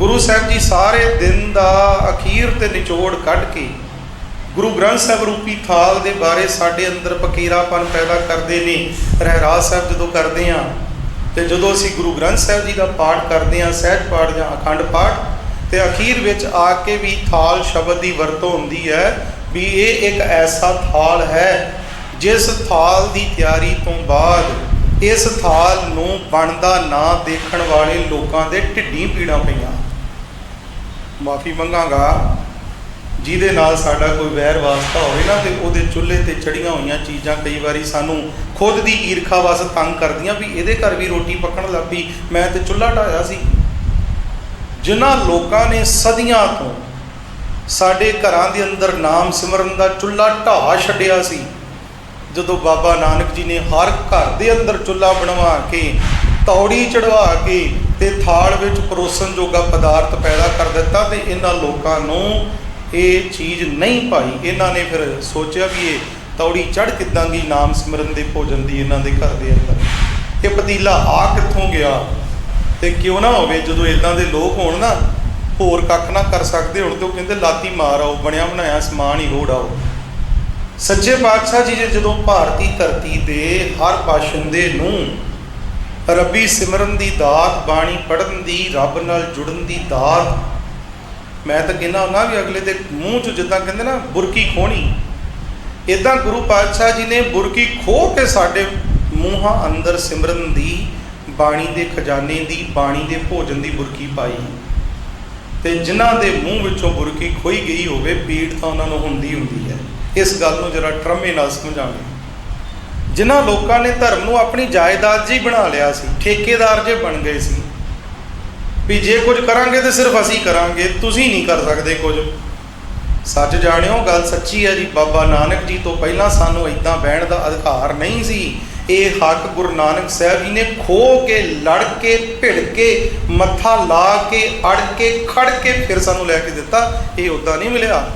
ਗੁਰੂ ਸਾਹਿਬ ਜੀ ਸਾਰੇ ਦਿਨ ਦਾ ਅਖੀਰ ਤੇ ਨਿਚੋੜ ਕੱਢ ਕੇ ਗੁਰੂ ਗ੍ਰੰਥ ਸਾਹਿਬ ਰੂਪੀ ਥਾਲ ਦੇ ਬਾਰੇ ਸਾਡੇ ਅੰਦਰ ਫਕੀਰਾਪਨ ਪੈਦਾ ਕਰਦੇ ਨੇ, ਰਹਿਰਾਸ ਸਾਹਿਬ ਜਦੋਂ ਕਰਦੇ ਆ ਤੇ ਜਦੋਂ ਅਸੀਂ ਗੁਰੂ ਗ੍ਰੰਥ ਸਾਹਿਬ ਜੀ ਦਾ ਪਾਠ ਕਰਦੇ ਆ ਸਹਿਜ ਪਾਠ ਜਾਂ ਅਖੰਡ ਪਾਠ, ਤੇ ਅਖੀਰ ਵਿੱਚ ਆ ਕੇ ਵੀ ਥਾਲ ਸ਼ਬਦ ਦੀ ਵਰਤੋਂ ਹੁੰਦੀ ਹੈ ਵੀ ਇਹ ਇੱਕ ਐਸਾ ਥਾਲ ਹੈ ਜਿਸ ਥਾਲ ਦੀ ਤਿਆਰੀ ਤੋਂ ਬਾਅਦ ਇਸ ਥਾਲ ਨੂੰ ਬਣਦਾ ਨਾ ਦੇਖਣ ਵਾਲੇ ਲੋਕਾਂ ਦੇ ਢਿੱਡੀ ਪੀੜਾਂ ਪਈਆਂ। ਮਾਫੀ ਮੰਗਾਂਗਾ। ਜਿਹਦੇ ਨਾਲ ਸਾਡਾ ਕੋਈ ਵੈਰ ਵਾਸਤਾ ਹੋਵੇ ਨਾ, ਤੇ ਉਹਦੇ ਚੁੱਲ੍ਹੇ ਤੇ ਚੜੀਆਂ ਹੋਈਆਂ ਚੀਜ਼ਾਂ ਕਈ ਵਾਰੀ ਸਾਨੂੰ ਖੁਦ ਦੀ ਈਰਖਾ ਵਸ ਤੰਗ ਕਰਦੀਆਂ ਵੀ ਇਹਦੇ ਘਰ ਵੀ ਰੋਟੀ ਪੱਕਣ ਲੱਗ ਪਈ, ਮੈਂ ਤੇ ਚੁੱਲ੍ਹਾ ਢਾਇਆ ਸੀ। ਜਿਨ੍ਹਾਂ ਲੋਕਾਂ ਨੇ ਸਦੀਆਂ ਤੋਂ ਸਾਡੇ ਘਰਾਂ ਦੇ ਅੰਦਰ ਨਾਮ ਸਿਮਰਨ ਦਾ ਚੁੱਲ੍ਹਾ ਢਾਹ ਛੱਡਿਆ ਸੀ, ਜਦੋਂ ਬਾਬਾ ਨਾਨਕ ਜੀ ਨੇ ਹਰ ਘਰ ਦੇ ਅੰਦਰ ਚੁੱਲ੍ਹਾ ਬਣਵਾ ਕੇ ਤੌੜੀ ਚੜਵਾ ਕੇ ਤੇ ਥਾਲ ਵਿੱਚ ਪਰੋਸਣ ਜੋਗਾ ਪਦਾਰਥ ਪੈਦਾ ਕਰ ਦਿੱਤਾ ਤੇ ਇਹਨਾਂ ਲੋਕਾਂ ਨੂੰ ਇਹ ਚੀਜ਼ ਨਹੀਂ ਪਾਈ। ਇਹਨਾਂ ਨੇ ਫਿਰ ਸੋਚਿਆ ਵੀ ਇਹ ਤੌੜੀ ਚੜ ਕਿੱਦਾਂ ਦੀ ਨਾਮ ਸਿਮਰਨ ਦੇ ਭੋਜਨ ਦੀ ਇਹਨਾਂ ਦੇ ਘਰ ਦੇ ਅੰਦਰ। ਇਹ ਪਤੀਲਾ ਆ ਕਿੱਥੋਂ ਗਿਆ ਤੇ ਕਿਉਂ ਨਾ ਹੋਵੇ, ਜਦੋਂ ਇਦਾਂ ਦੇ ਲੋਕ ਹੋਣ ਨਾ, ਹੋਰ ਕੱਖ ਨਾ ਕਰ ਸਕਦੇ ਹੁਣ ਤੇ ਉਹ ਕਹਿੰਦੇ, ਲਾਤੀ ਮਾਰ ਆਓ, ਬਣਿਆ ਬਣਾਇਆ ਸਮਾਨ ਹੀ ਰੋੜ ਆਓ। ਸੱਚੇ ਪਾਤਸ਼ਾਹ ਜੀ ਨੇ ਜਦੋਂ ਭਾਰਤੀ ਧਰਤੀ ਦੇ ਹਰ ਬਾਸ਼ਿੰਦੇ ਨੂੰ ਰੱਬੀ ਸਿਮਰਨ ਦੀ ਦਾਤ, ਬਾਣੀ ਪੜ੍ਹਨ ਦੀ, ਰੱਬ ਨਾਲ ਜੁੜਨ ਦੀ ਦਾਤ। ਮੈਂ ਤਾਂ ਕਹਿੰਦਾ ਉਹਨਾਂ ਵੀ ਅਗਲੇ ਦੇ ਮੂੰਹ 'ਚ ਜਿੱਦਾਂ ਕਹਿੰਦੇ ਨਾ, ਬੁਰਕੀ ਖੋਣੀ। ਇਦਾਂ ਗੁਰੂ ਪਾਤਸ਼ਾਹ ਜੀ ਨੇ ਬੁਰਕੀ ਖੋਹ ਕੇ ਸਾਡੇ ਮੂੰਹਾਂ ਅੰਦਰ ਸਿਮਰਨ ਦੀ, ਬਾਣੀ ਦੇ ਖਜ਼ਾਨੇ ਦੀ, ਬਾਣੀ ਦੇ ਭੋਜਨ ਦੀ ਬੁਰਕੀ ਪਾਈ। ਤੇ ਜਿਨ੍ਹਾਂ ਦੇ ਮੂੰਹ ਵਿੱਚੋਂ ਬੁਰਕੀ ਖੋਈ ਗਈ ਹੋਵੇ, ਪੀੜ ਤਾਂ ਉਹਨਾਂ ਨੂੰ ਹੁੰਦੀ ਹੁੰਦੀ ਹੈ। ਇਸ ਗੱਲ ਨੂੰ ਜਰਾ ਟਰਮੇ ਨਾਲ ਸਮਝਾਂਗੇ। ਜਿਨ੍ਹਾਂ ਲੋਕਾਂ ਨੇ ਧਰਮ ਨੂੰ ਆਪਣੀ ਜਾਇਦਾਦ ਜੀ ਬਣਾ ਲਿਆ ਸੀ, ਠੇਕੇਦਾਰ ਜੇ ਬਣ ਗਏ ਸੀ। ਵੀ ਜੇ ਕੁਝ ਕਰਾਂਗੇ ਤੇ ਸਿਰਫ ਅਸੀਂ ਕਰਾਂਗੇ, ਤੁਸੀਂ ਨਹੀਂ ਕਰ ਸਕਦੇ ਕੁਝ। ਸੱਚ ਜਾਣਿਓ, ਗੱਲ ਸੱਚੀ ਹੈ ਜੀ, ਬਾਬਾ ਨਾਨਕ ਜੀ ਤੋਂ ਪਹਿਲਾਂ ਸਾਨੂੰ ਇਦਾਂ ਬਹਿਣ ਦਾ ਅਧਿਕਾਰ ਨਹੀਂ ਸੀ। ਇਹ ਹੱਕ ਗੁਰੂ ਨਾਨਕ ਸਾਹਿਬ ਜੀ ਨੇ ਖੋ ਕੇ, ਲੜ ਕੇ, ਭਿੜ ਕੇ, ਮੱਥਾ ਲਾ ਕੇ, ਅੜ ਕੇ, ਖੜ ਕੇ ਫਿਰ ਸਾਨੂੰ ਲੈ ਕੇ ਦਿੱਤਾ। ਇਹ ਉਦਾਂ ਨਹੀਂ ਮਿਲਿਆ।